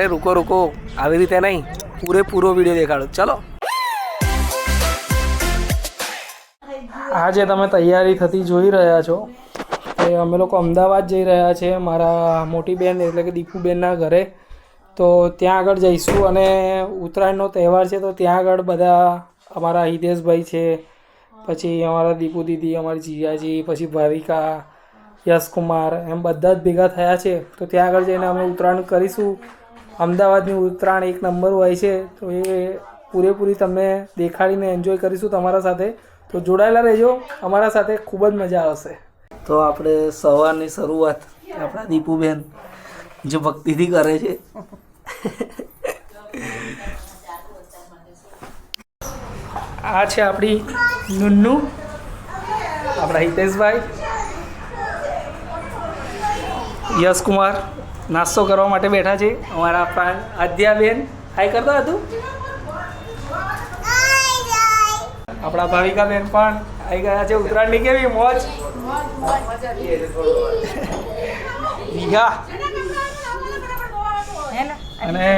અરે રૂકો રૂકો. આવી રીતે નહીં. પૂરેપૂરો વીડિયો દેખાડો. ચલો. આજે તમે તૈયારી થતી જોઈ રહ્યા છો. એ અમે લોકો અમદાવાદ જઈ રહ્યા છે મારા મોટી બેન એટલે કે દીપુબેનના ઘરે. તો ત્યાં આગળ જઈશું અને ઉત્તરાયણનો તહેવાર છે, તો ત્યાં આગળ બધા અમારા હિતેશભાઈ છે, પછી અમારા દીપુ દીદી, અમારી જીજાજી પછી ભાવિકા, યશકુમાર, એમ બધા જ ભેગા થયા છે. તો ત્યાં આગળ જઈને અમે ઉત્તરાયણ કરીશું. અમદાવાદની ઉત્તરાયણ એક નંબર હોય છે તો એ પૂરેપૂરી તમને દેખાડીને એન્જોય કરીશું તમારા સાથે. તો જોડાયેલા રહેજો અમારા સાથે ખૂબ જ મજા આવશે. તો આપણે સવારની શરૂઆત આપણા દીપુબેન જે ભક્તિથી કરે છે. આ છે આપણી નુન્નુ આપણા હિતેશભાઈ યશકુમાર. નાસ્તો કરવા માટે બેઠા છે. અમારા પ્રાણ આદ્યાબેન. હાય કરતા હતું આપણા ભાવિકાબેન પણ આવી ગયા છે ઉત્તરાયણની કેવી મોજ? દીઘા અને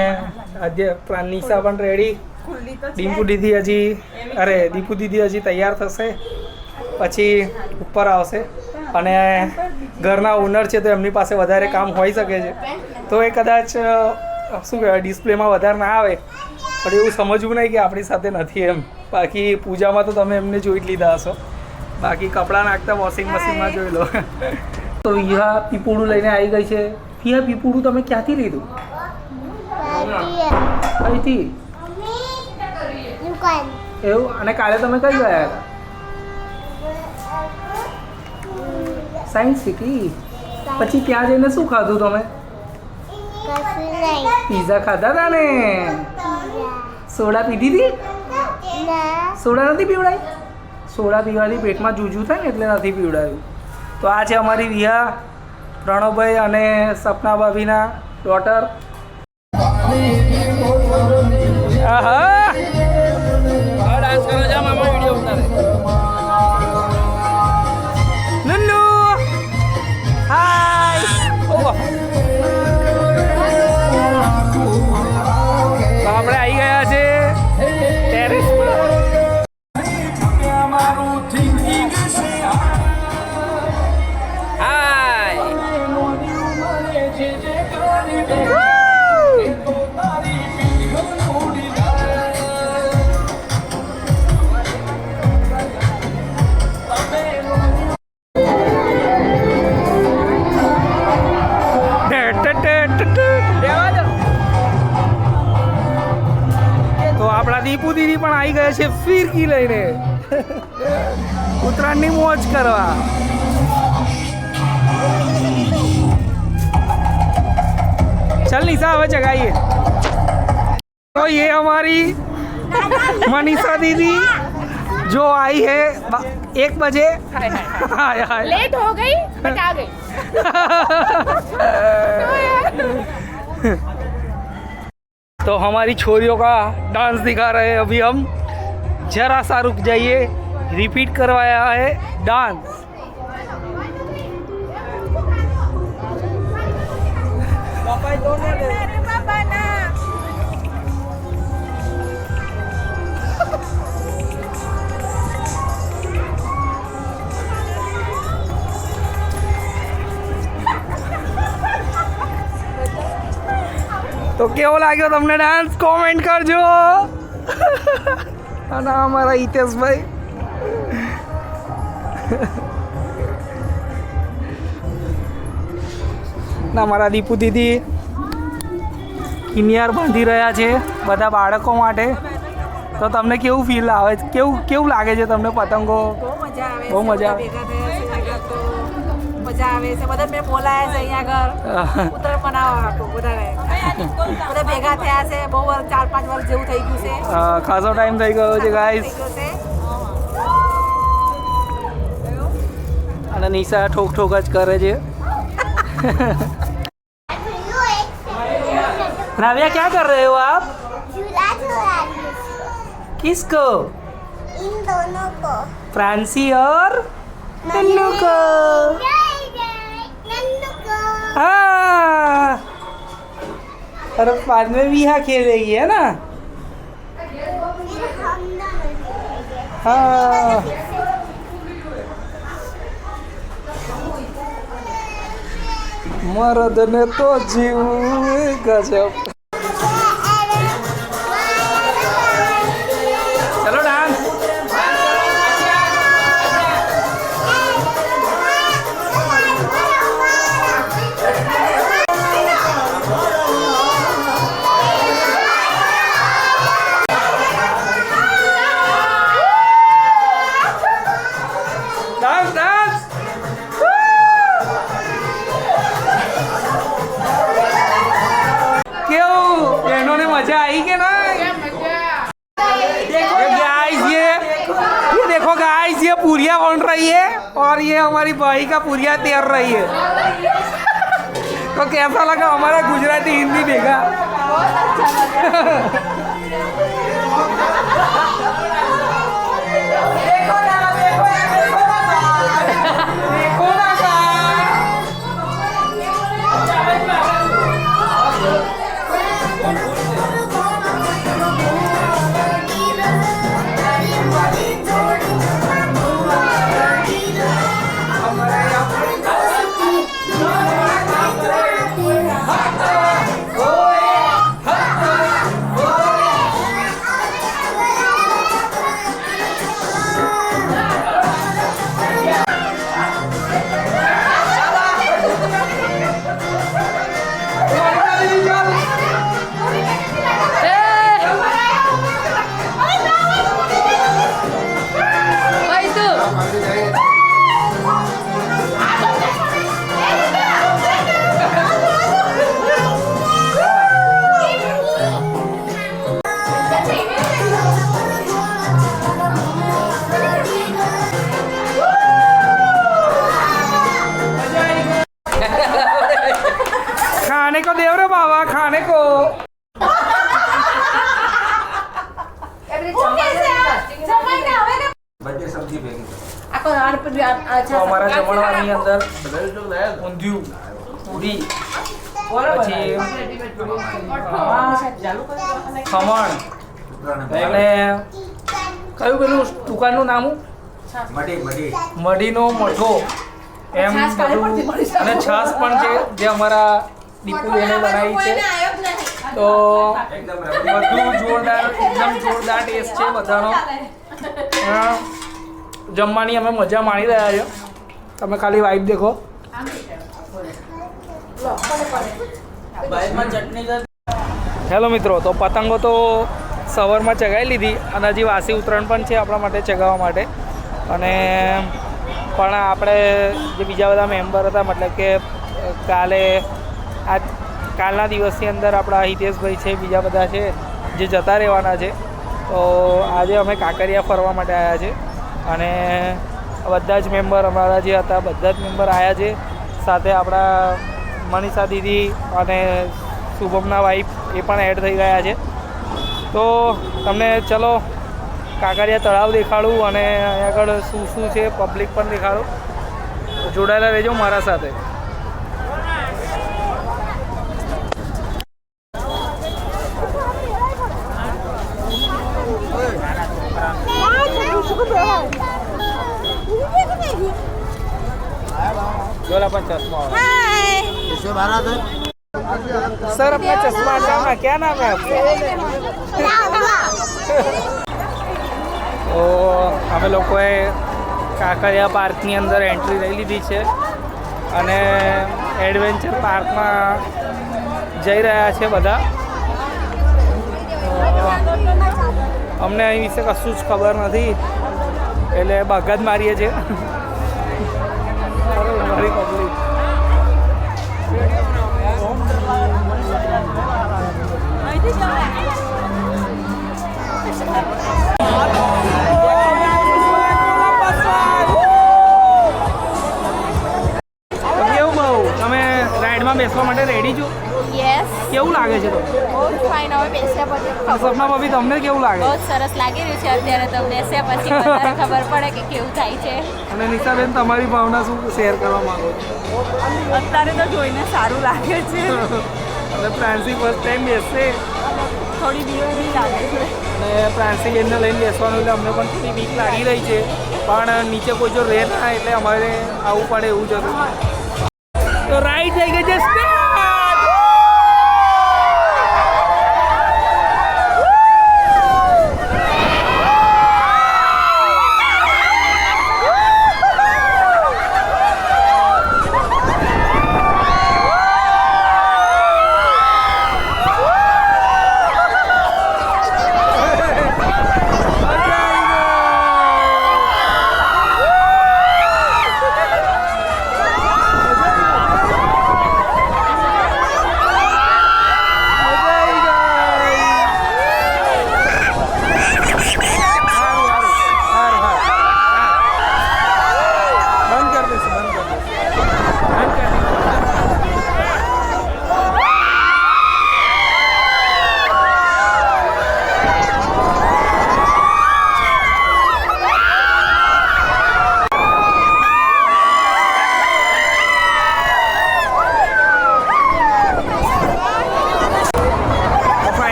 આજે પ્રાણ નિશા પણ રેડી. દીપુ દીદી હજી, અરે, દીપુ દીદી હજી તૈયાર થશે. પછી ઉપર આવશે. અને ઘરના ઓનર છે તો એમની પાસે વધારે કામ હોઈ શકે છે. તો એ કદાચ શું કહેવાય ડિસ્પ્લેમાં વધારે ના આવે. પણ એવું સમજવું નહીં કે આપણી સાથે નથી એમ. બાકી પૂજામાં તો તમે એમને જોઈ જ લીધા હશો. બાકી કપડાં નાખતા વોશિંગ મશીનમાં જોઈ લો. તો વિહા પીપુડું લઈને આવી ગઈ છે. વિહા પીપુડું તમે ક્યાંથી લીધું? અહીંથી એવું? અને કાલે તમે કઈ ગયા હતા? સાયન્સ સિટી પછી ત્યાં જઈને શું ખાધું તમે? પીઝા ખાધા હતા ને સોડા પીધી હતી? સોડા નથી પીવડાવી સોડા પીવાથી પેટમાં જૂજું થાય ને એટલે નથી પીવડાવ્યું તો આ છે અમારી વિહા પ્રણવભાઈ અને સપના ભાભીના ડોટર આહા! છે ફિરકી લઈને ઉત્તરાયણની મોજ કરવા चल निशा હવે જગાઈએ तो ये हमारी मनीषा दीदी जो आई है बा- एक बजे हाय हाय लेट हो गई बट आ गई तो हमारी छोरियों का डांस दिखा रहे हैं अभी हम જરા સા રૂક જઈએ રિપીટ કરવાયા હે ડાન્સ તો કેવો લાગ્યો તમને ડાન્સ કોમેન્ટ કરજો અને અમારા હિતેશભાઈ. ના મારા દીપુ દીદી કિનિયાર બાંધી રહ્યા છે બધા બાળકો માટે. તો તમને કેવું ફીલ આવે? છે? કેવું કેવું લાગે છે તમને પતંગો? બહુ મજા આવે મજા આવે છે બધા મેં બોલાયા છે અહીંયા આગળ. ઉત્તર બનાવવા બધાને બધા ભેગા થયા છે બહુ વાર ચાર પાંચ વર્ષ જેવું થઈ ગયું છે અ, ખાસો ટાઈમ થઈ ગયો છે ગાઈસ થઈ ગયો છે અને નિશા ઠોક ઠોક જ કરે છે राविया क्या कर रहे हो आप झूला झूला किसको इन दोनों को फ्रांसी और नन्नू को जय जय नन्नू को हाँ और अब बाद में भी यहाँ खेलेगी है ना हाँ मरद ने तो जीव गजब तो कैसा लगा हमारा गुजराती हिंदी देखा ખમણ. અને કયું પેલું દુકાનનું નામ મઢી મઢી. મઢીનો મઠો એમ. અને છાશ પણ છે જે અમારા દીપુબેને બનાવી છે. તો બધું જોરદાર એકદમ જોરદાર ટેસ્ટ છે બધાનો. જમવાની અમે મજા માણી રહ્યા છે તમે ખાલી વાઇફ દેખો. હેલો મિત્રો, તો પતંગો તો સવારમાં ચગાવી લીધી અને હજી વાસી ઉત્તરાયણ પણ છે આપણા માટે ચગાવવા માટે. અને પણ આપણે જે બીજા બધા મેમ્બર હતા, મતલબ કે કાલે આ કાલના દિવસની અંદર આપણા હિતેશભાઈ છે, બીજા બધા છે, જે જતા રહેવાના છે, તો આજે અમે કાંકરિયા ફરવા માટે આવ્યા છે. અને બધા જ મેમ્બર અમારા જે હતા, બધા જ મેમ્બર આવ્યા છે. સાથે આપણા મનીષા દીદી અને શુભમના વાઈફ એ પણ એડ થઈ ગયા છે. તો તમને ચલો કાંકરિયા તળાવ દેખાડું અને આગળ શું શું છે પબ્લિક પણ દેખાડું. જોડાયેલા રહેજો મારા સાથે. જોલા પણ ચશ્મા वाला। सर अपना चश्मा हटाना क्या नाम है आपका તો અમે લોકોએ કાંકરિયા પાર્કની અંદર એન્ટ્રી લઈ લીધી છે અને એડવેન્ચર પાર્કમાં જઈ રહ્યા છે બધા તો અમને અહીં વિશે કશું જ ખબર નથી એટલે બગા જ મારીએ છીએ અરે મારી પબ્લિક બેસવા માટે રેડી છો? યસ કેવું લાગે છે તો બહુ ફાઇન હવે બેસ્યા પછી સપના ભાભી તમને કેવું લાગે? બહુ જ સરસ લાગી રહ્યું છે અત્યારે તો બેસ્યા પછી વધારે ખબર પડે કે કેવું થાય છે. અને નિશાબેન તમારી ભાવના શું શેર કરવા માંગો છો? અત્યારે તો જોઈને સારું લાગે છે. અને પ્રાંસી ફર્સ્ટ ટાઈમ બેસશે થોડી બીવારી લાગે છે. અને પ્રાંસી લઈને લઈને બેસવાનું એટલે અમને પણ થોડી બીક લાગી રહી છે. પણ નીચે કોઈ જો રહે ના એટલે અમારે આવવું પડે એવું જ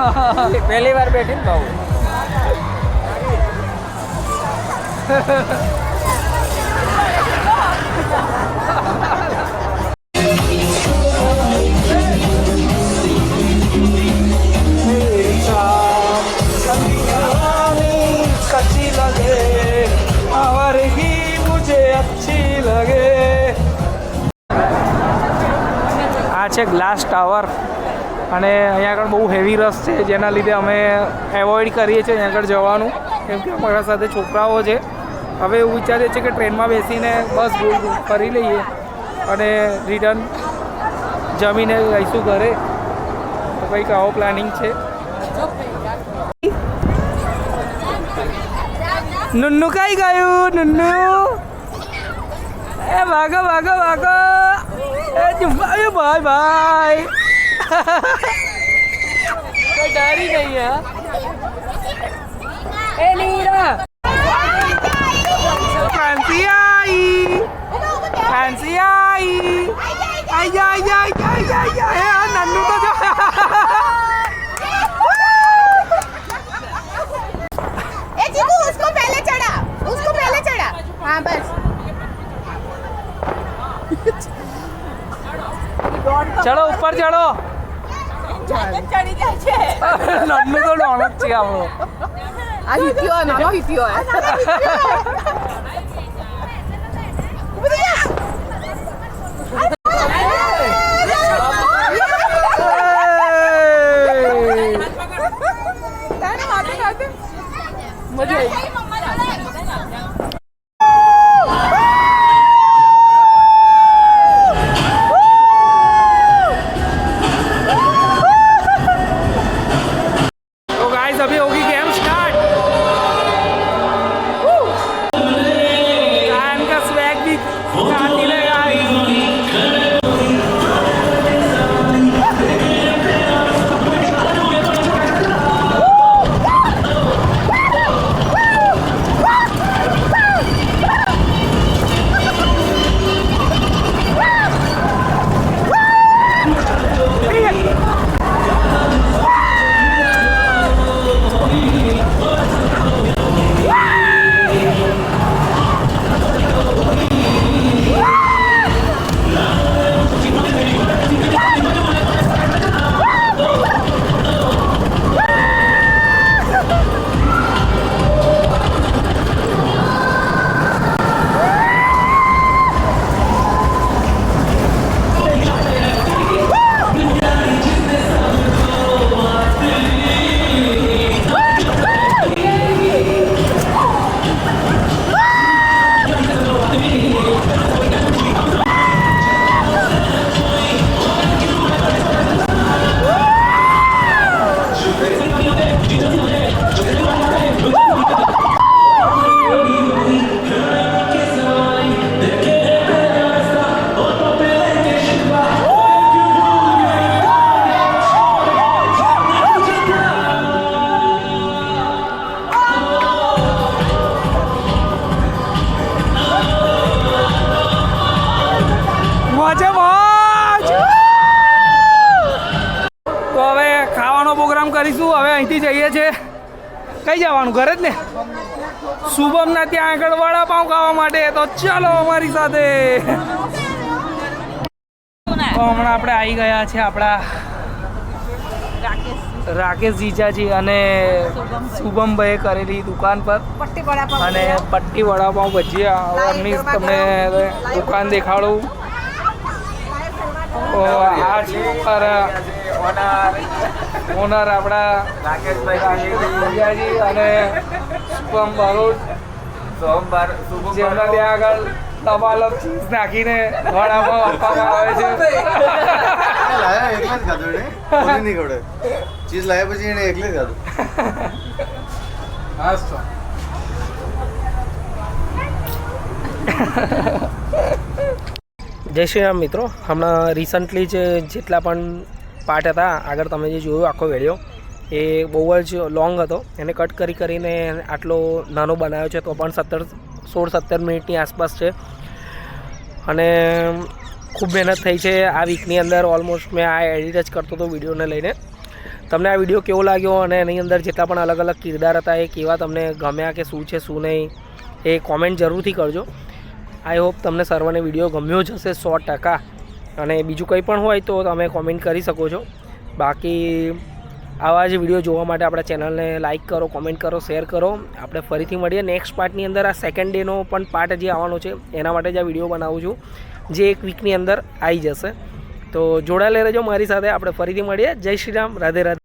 પહેલી વાર બેઠી ને ભાવ. આ છે ગ્લાસ ટાવર અને અહીંયા આગળ બહુ હેવી રસ છે, જેના લીધે અમે એવોઇડ કરીએ છીએ અહીંયા આગળ જવાનું, કેમ કે અમારા સાથે છોકરાઓ છે. હવે એવું વિચારીએ છીએ કે ટ્રેનમાં બેસીને બસ ગોલ ફરી લઈએ અને રિટર્ન જમીને રહીશું ઘરે. તો કંઈક આવો પ્લાનિંગ છે. નુન્નુ કઈ ગયું? નુન્નુ? એ ભાગો ભાગો ભાગો. એ ભાઈ ભાઈ. कोई डर ही नहीं है ए लीरा फैंसी आई फैंसी आई आई आई आई आई आई आई नन्नू तो जो ए चीकू उसको पहले चढ़ा उसको पहले चढ़ा हाँ बस चढ़ो ऊपर चढ़ो ચલો ઉપર ચડો ચડી જાય છે નન્નુ તો ડોન જ છે આપણો આ હિત્યો નાનો હિત્યો મજા જઈએ છીએ કઈ જવાનું ઘરે જ ને? શુભમના ત્યાં આગળ વડાપાઉં ખાવા માટે. તો ચાલો અમારી સાથે. તો હમણાં આપણે આવી ગયા છે આપણા રાકેશ જીજાજી અને શુભમભાઈએ કરેલી દુકાન પર. અને પટ્ટી વડાપાઉં ભજીયા. એમની તમને દુકાન દેખાડું. આ છે ઓનર. આપણા રાકેશભાઈ અને શુભમ ભરૂચ જેમના ત્યાં આગળ ચીઝ નાખીને વડાપાઉં આપવામાં આવે છે. ચીઝ પછી એને એકલે જ ખાધું. જય શ્રી રામ મિત્રો. હમણાં રિસન્ટલી જે જેટલા પણ પાર્ટ હતા. આગળ તમે જે જોયું, આખો વીડિયો એ બહુ જ લોંગ હતો. એને કટ કરી કરીને આટલો નાનો બનાવ્યો છે, તો પણ સત્તર, સોળ, સત્તર મિનિટની આસપાસ છે. અને ખૂબ મહેનત થઈ છે. આ વીકની અંદર ઓલમોસ્ટ મેં આ એડિટ જ કરતો હતો વિડીયોને લઈને. તમને આ વીડિયો કેવો લાગ્યો અને એની અંદર જેટલા પણ અલગ અલગ કિરદાર હતા, એ કેવા તમને ગમ્યા કે શું છે, શું નહીં, એ કોમેન્ટ જરૂરથી કરજો. આઈ હોપ તમને સર્વને વીડિયો ગમ્યો જ હશે સો ટકા. અને બીજું કંઈ પણ હોય તો તમે કોમેન્ટ કરી શકો છો. બાકી આવા જ વીડિયો જોવા માટે આપણા ચેનલને લાઇક કરો કોમેન્ટ કરો શેર કરો. આપણે ફરીથી મળીએ નેક્સ્ટ પાર્ટની અંદર. આ સેકન્ડ ડેનો પણ પાર્ટ જે આવવાનો છે, એના માટે જ આ વીડિયો બનાવું છું. જે એક વીકની અંદર આવી જશે. તો જોડાયેલા રહેજો મારી સાથે. આપણે ફરીથી મળીએ. જય શ્રી રામ. રાધે રાધે.